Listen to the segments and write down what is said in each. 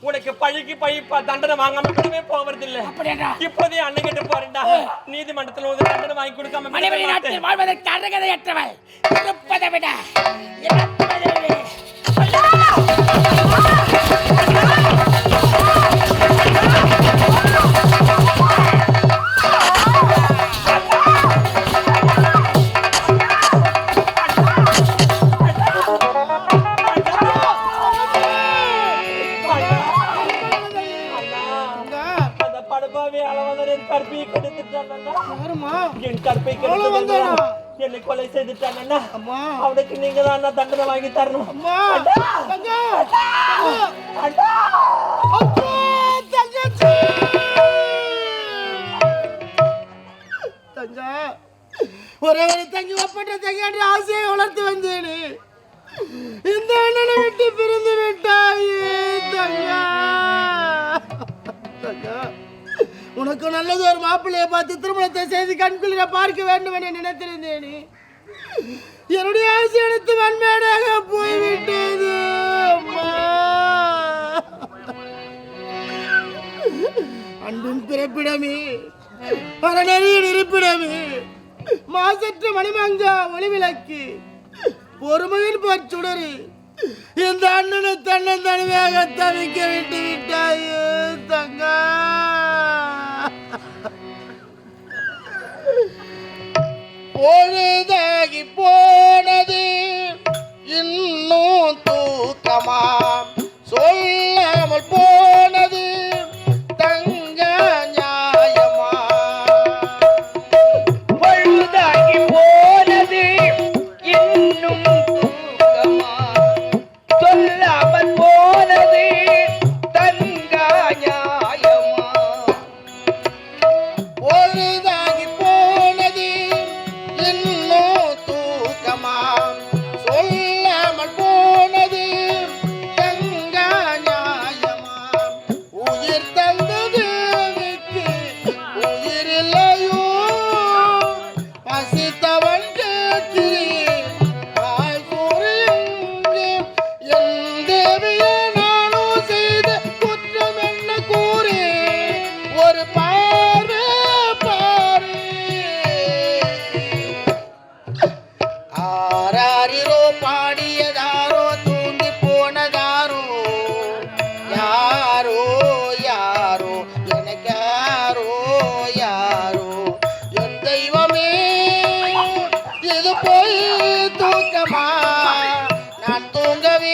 உனக்கு பழிக்கு பழி ப- தண்டனை வாங்காம விடவே போவதில்லை. இப்போதே அண்ணன் கிட்ட நீதிமன்றத்துல ஒரு தண்டனை வாங்கி கொடுக்காம மாட்டேன். நாட்டில் வாழ்வதற்கு அருகதையற்றவள் இருப்பதை விட அண்ணா. அம்மா. அவனுக்கு நீங்க தான் அண்ணா தண்டனை வாங்கி தரணும். அம்மா. அண்ணா தங்கச்சி. தங்கா ஒரே ஒரு தங்கி ஒப்பற்ற தங்காண்டி ஆசையை வளர்த்து வந்தேனே. இந்த அண்ணனை விட்டு பிரிந்து விட்டாயே தங்கா. தங்கா உனக்கு நல்லது ஒரு மாப்பிள்ளையை பார்த்து திருமணத்தை செய்து கண்குளிர பார்க்க வேண்டும் என நினைத்திருந்தேனே. என்னுடைய ஆசை எடுத்து வன்மேடாக போய்விட்டது அன்பும் பிறப்பிடமே அறநெறியின் இருப்பிடமே மாசற்ற மணிமங்கா ஒளிவிளக்கு பொறுமையின் பொற்சுடரு இந்த அண்ணனை தன்னன் தனிமையாக தவிக்க விட்டு விட்டாயே தங்கா. பொழுதாகி போனது இன்னும் தூக்கமா? சொல்லாமல் போ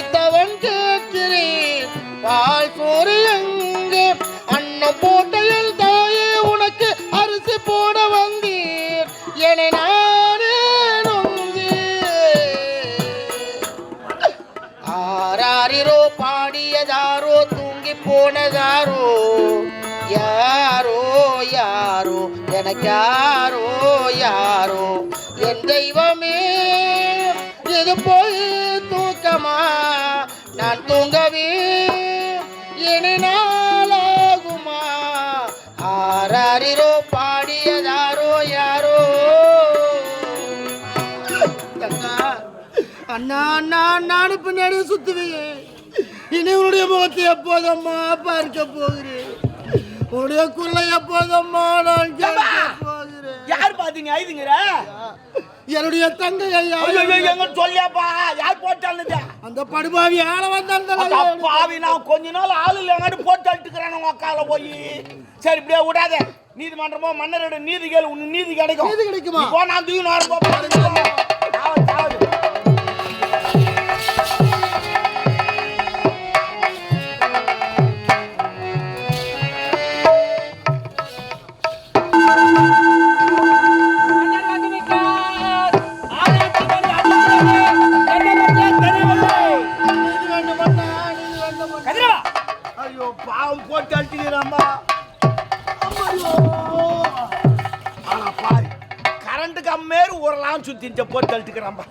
பசித்தவன் கேட்கிறேன். பால் சோறு எங்கே? அன்னம் போட்டையில் தாயே உனக்கு அரிசி போட வந்தீர் என நானே ஆராரிரோ பாடியதாரோ தூங்கி போனதாரோ யாரோ யாரோ எனக்கு யாரோ யாரோ என் தெய்வமே இது போய் நாளாகுமா ஆராரிரோ பாடியதாரோ யாரோ? அண்ணா அண்ணா அண்ணான்னு பின்னாடி சுத்துவீங்க. இனி உன்னுடைய முகத்தை எப்போதம்மா பார்க்க போகிறேன்? உன்னுடைய குரலை எப்போதம்மா நான் போகிறேன்? யார் பாத்தீங்க ஐதுங்கிற என்னுடைய தங்கை ஐயா. ஐயோ ஐயோ, எங்க சொல்லியாப்பா? யார் போட்டாலும் அந்த படுபாவி ஆள வந்தாங்க பாவி நான் கொஞ்ச நாள் ஆளு இல்லைங்காட்டு போட்டு அட்டுக்கிறேன் உங்க அக்கால போய். சரி இப்படியே விடாத. நீதிமன்றமோ மன்னரோட நீதி கேளு உனக்கு நீதி கிடைக்கும். நீதி கிடைக்குமா? இப்போ நான் தூக்கி நான் பாவம் போட்டு அட்டுக்கிறாம்பா ஆனா பாரு கரண்ட் கம்மேறு ஊரெல்லாம் சுத்திட்டு போட்டு அட்டுக்கிறாம்பா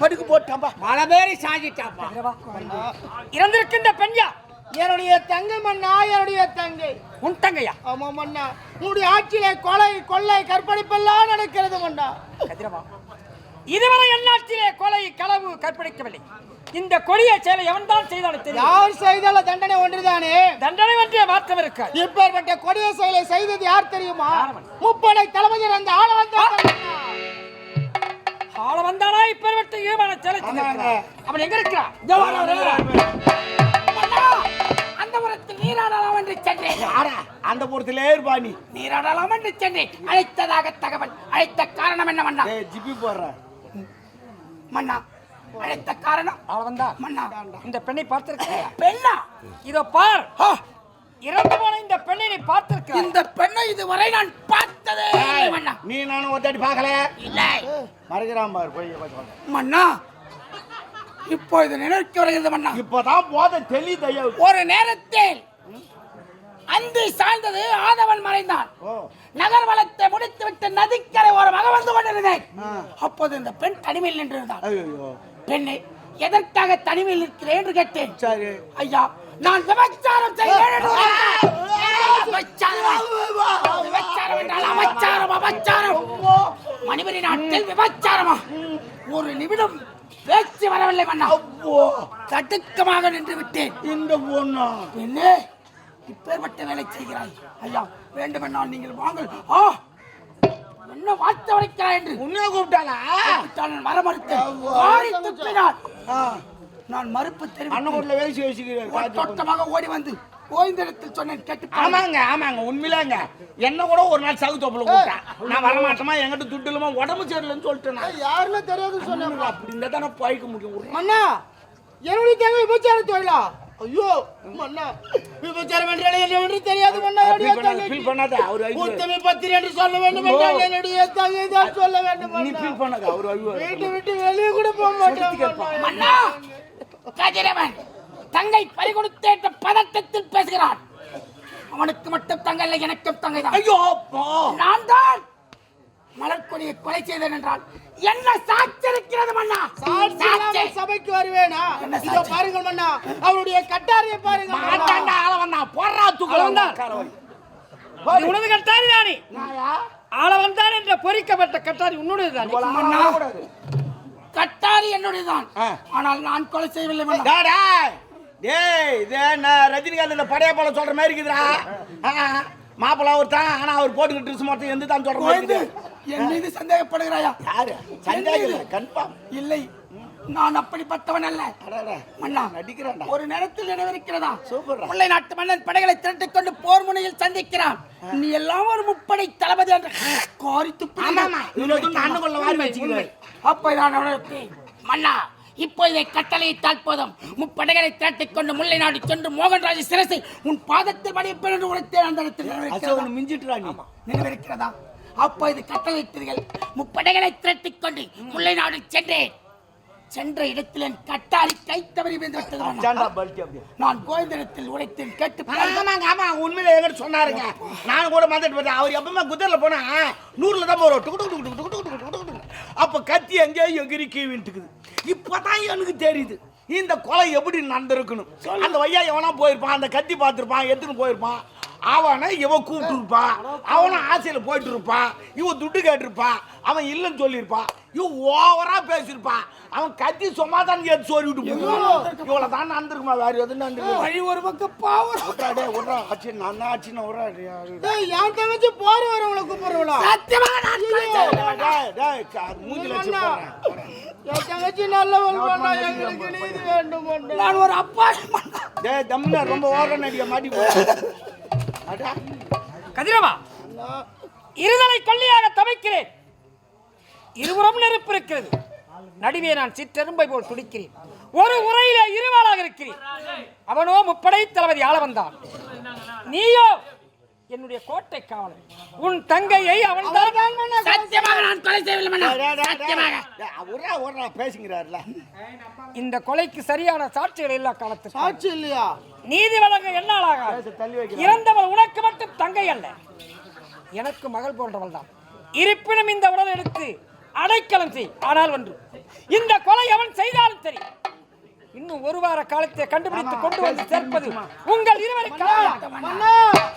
படுக்க போட்டாம்பா பல பேரை சாதிட்டாப்பா இறந்திருக்கின்ற பெண்யா என்னுடைய தங்கை மண்ணா என்னுடைய தங்கை. உன் தங்கையா? ஆமா மண்ணா உன்னுடைய ஆட்சியிலே கொலை கொள்ளை கற்பழிப்பெல்லாம் நடக்கிறது மண்ணா இதுவரை எந்நாட்டிலே கொலை களவு கற்பழிக்கவில்லை. இந்த கொடிய செயலை எவன் தான் செய்தாலும் தெரியும். யார் செய்தால தண்டனை ஒன்றுதானே? தண்டனை ஒன்றிய மாற்றம் இருக்காது. இப்பேற்பட்ட கொடிய செயலை செய்தது யார் தெரியுமா? முப்படை தளபதி அந்த ஆள ஆள வந்தானா இப்பேற்பட்ட ஈமான செயலை. அவன் எங்க. அண்ணா, அந்த புறத்தில் நீராடலாம் என்று சென்றேன். அந்த பொறுத்திலே இருப்பா நீ. நீராடலாம் என்று சென்றேன். அழைத்ததாக தகவல் அழைத்த காரணம் என்ன மன்னா ஏய் ஜிப்பி போடுற. மன்னா அழைத்த காரணம் வந்தா மன்னா. இந்த பெண்ணை பார்த்திருக்க பெண்ணா. இதோ பார். இறந்து போன இந்த பெண்ணை நீ பார்த்திருக்க இந்த பெண்ணை இதுவரை நான் பார்த்ததே மன்னா. நீ நானும் ஒத்தாடி பார்க்கல. இல்லை. மறைக்கிறான் பாரு போய் மன்னா இப்போ இது நினைக்க வருகிறது மன்னா. இப்பதான் போத தெளி தையா ஒரு நேரத்தில் அந்தி சாய்ந்தது ஆதவன் மறைந்தான். நகர் வளத்தை முடித்துவிட்டு நதிக்கரை ஓரமாக வந்து கொண்டிருந்தேன். அப்போது இந்த பெண் தனிமையில் நின்றிருந்தாள். ஐயோ பெண்ணே எதற்காக தனிமையில் இருக்கிறேன் என்று கேட்டேன். சரி. ஐயா நான் விபச்சாரம் செய்கிறேன். விபச்சாரமா? என்றால் அபச்சாரம் அபச்சாரம். மணிபரி நாட்டில் விபச்சாரமா? ஒரு நிமிடம் பேச்சு வரவில்லை மன்னா. தடுக்கமாக நின்று விட்டேன். இந்த பொண்ணா? பெண்ணே இப்பேற்பட்ட வேலை செய்கிறாய். ஐயா வேண்டுமென்றால் நீங்கள் வாங்கள். ஆ என்ன வார்த்தை வரைக்கிறாய் என்று? உன்னைய மறுத்தேன். வாரி துப்பினார். நான் மறுப்பு தெரிவித்தேன். அண்ணன் வேசி வச்சுக்கிறேன் தொட்டமாக ஓடி வந்து ஓய்ந்த இடத்தில் சொன்னேன் கேட்டு. ஆமாங்க ஆமாங்க உண்மையிலாங்க. என்ன கூட ஒரு நாள் சகு தொப்புல கூப்பிட்டேன். நான் வர மாட்டேமா என்கிட்ட துட்டு இல்லாம உடம்பு சரியில்லைன்னு சொல்லிட்டேன் நான். யாருன்னு தெரியாது சொன்னாங்க அப்படி இருந்தா தானே பழிக்க முடியும். மன்னா என்னுடைய தங்கை விபச்சார தொழிலா ஐயோ மன்னா. விபச்சாரம் என்றால் என்னவென்று தெரியாது மன்னா ஃபீல் பண்ணாத அவர் ஐயோ. உத்தமி பத்திரி என்று சொல்ல வேண்டும் என்றால் என்னுடைய தங்கை தான் சொல்ல வேண்டும் நீ. ஃபீல் பண்ணாத அவர் ஐயோ. வீட்டை விட்டு வெளியே கூட போக மாட்டேன் மன்னா. கதிரவன் தங்கை பறிகொடுத்த என்ற பதட்டத்தில் பேசுகிறான். அவனுக்கு மட்டும் தங்கை இல்லை எனக்கும் தங்கை தான் ஐயோ நான் தான் மலர்கொடியை கொலை செய்தேன் என்றால் என்ன சாட்சி இருக்கிறது மன்னா சாட்சி. இல்லாமல் சபைக்கு வருவேனா? இதோ பாருங்கள் மன்னா அவருடைய கட்டாரியை பாருங்கள் மன்னா. மாட்டாண்டா ஆள வந்தான் போடுறா தூக்கல வந்தான் இது உனது கட்டாரி தானே? ஆள வந்தான் என்ற பொறிக்கப்பட்ட கட்டாரி உன்னுடைய தானே? மன்னா. கட்டாரி என்னுடையதான். ஆனால் நான் கொலை செய்யவில்லை மன்னா. டேய் இது என்ன ரஜினிகாந்த் இந்த படைய போல சொல்ற மாதிரி இருக்குதுடா. மாப்பிள்ள அவர் தான் ஆனா அவர் போட்டுக்கிட்டு ட்ரெஸ் மட்டும் எந்த தான் சொல்ற மாதிரி கோயந்து இருக்குது. என் மீது சந்தேகப்படுகிறாயா? யாரு? சந்தேகம் இல்லை கன்ஃபார்ம் இல்லை. நான் அப்படிப்பட்டவன் அல்ல. அடடா மன்னா நடிக்கிறான்டா. ஒரு நேரத்தில் நினைவிருக்கிறதா சூப்பர்டா. முல்லை நாட்டு மன்னன் படைகளை திரட்டிக் கொண்டு போர் முனையில் சந்திக்கிறான். நீ எல்லாம் ஒரு முப்படை தளபதி என்று கோரி துப்பி ஆமாமா. இன்னொரு அண்ணன் வாரி வச்சுக்கிறேன். அப்ப நான் மன்னா இப்போதே கட்டளையிட்டால் போதும் முப்படைகளை திரட்டிக் கொண்டு முல்லை நாடு சென்று மோகன்ராஜ் சிரசை உன் பாதத்தை வடிப்பெண் உரைத்தே அந்த இடத்தில் மிஞ்சிட்டு நினைவிருக்கிறதா அப்போ இது கட்டளையிட்டீர்கள் முப்படைகளை திரட்டிக் கொண்டு முல்லை நாடு சென்றேன் சென்ற இடத்தில் என் கட்டாரி கை தவறி விழுந்து நான் கோவிந்தனத்தில் உடைத்தேன் கேட்டு ஆமாங்க ஆமா உண்மையில எங்கிட்ட சொன்னாருங்க நான் கூட மறந்துட்டு போயிட்டேன் அவர் எப்பவுமே குதிரில் போனா நூறுல தான் போறோம் டுக்கு டுக்கு டுக்கு அப்போ கத்தி எங்கேயும் எங்கிரி கீழ்வின்ட்டுக்குது இப்பதான் எனக்கு தெரியுது. இந்த கொலை எப்படி நடந்திருக்கணும்? அந்த வையா எவனா போயிருப்பான்? அந்த கத்தி பார்த்துருப்பான்? எடுத்துன்னு போயிருப்பான்? அவனை இவன் கூப்பிட்டு இருப்பான் அவனும் ஆசையில போயிட்டு இருப்பான் இவன் துட்டு கேட்டிருப்பான். அவன் இல்லைன்னு சொல்லியிருப்பான். இவன் ஓவரா பேசியிருப்பான். அவன் கத்தி சும்மா தான் எடுத்து சொல்லி விட்டு இவ்வளவு தான் நடந்திருக்குமா வேற எதுவும் நடந்திருக்கு? வழி ஒரு பக்கம் பாவம். விட்றா டேய், விட்றா. அச்சி, நான் தான் அச்சின்னு விட்றா, டேய். டேய், என் தங்கச்சி போற வரவங்களை கூப்பிடுறவளா? சத்தியமாக. என் தங்கச்சி நல்லவள் பண்ணா எங்களுக்கு நீதி வேண்டும் நான் ஒரு அப்பா. டேய், தம்முன்னு ரொம்ப ஓடுற நடிகை, மாட்டி போ. கதிரவா இருதலை கொல்லியாக தவிக்கிறேன். இருபுறம் நெருப்பு இருக்கிறது. நடுவே நான் சிற்றெரும்பை போல் துடிக்கிறேன். ஒரு உரையிலே இருவாளாக இருக்கிறேன். அவனோ முப்படை தளபதி ஆள வந்தான் நீயோ என்னுடைய கோட்டை காவலன். உன் தங்கையை அவன் சத்தியமாக நான் கொலை செய்யவில்லை பேசிக்கிறாருல. இந்த கொலைக்கு சரியான சாட்சிகள் இல்லா காலத்துக்கு. சாட்சி இல்லையா? நீதி வழங்க என்னாலாக. இறந்தவள் உனக்கு மட்டும் தங்கை அல்ல. எனக்கு மகள் போன்றவள் தான் இருப்பினும் இந்த உடலை எடுத்து அடைக்கலம் செய் ஆனால் ஒன்று. இந்த கொலை அவன் செய்தாலும் சரி. இன்னும் ஒரு வார காலத்தை கண்டுபிடித்து கொண்டு வந்து சேர்ப்பது உங்கள் இருவரை மன்னா.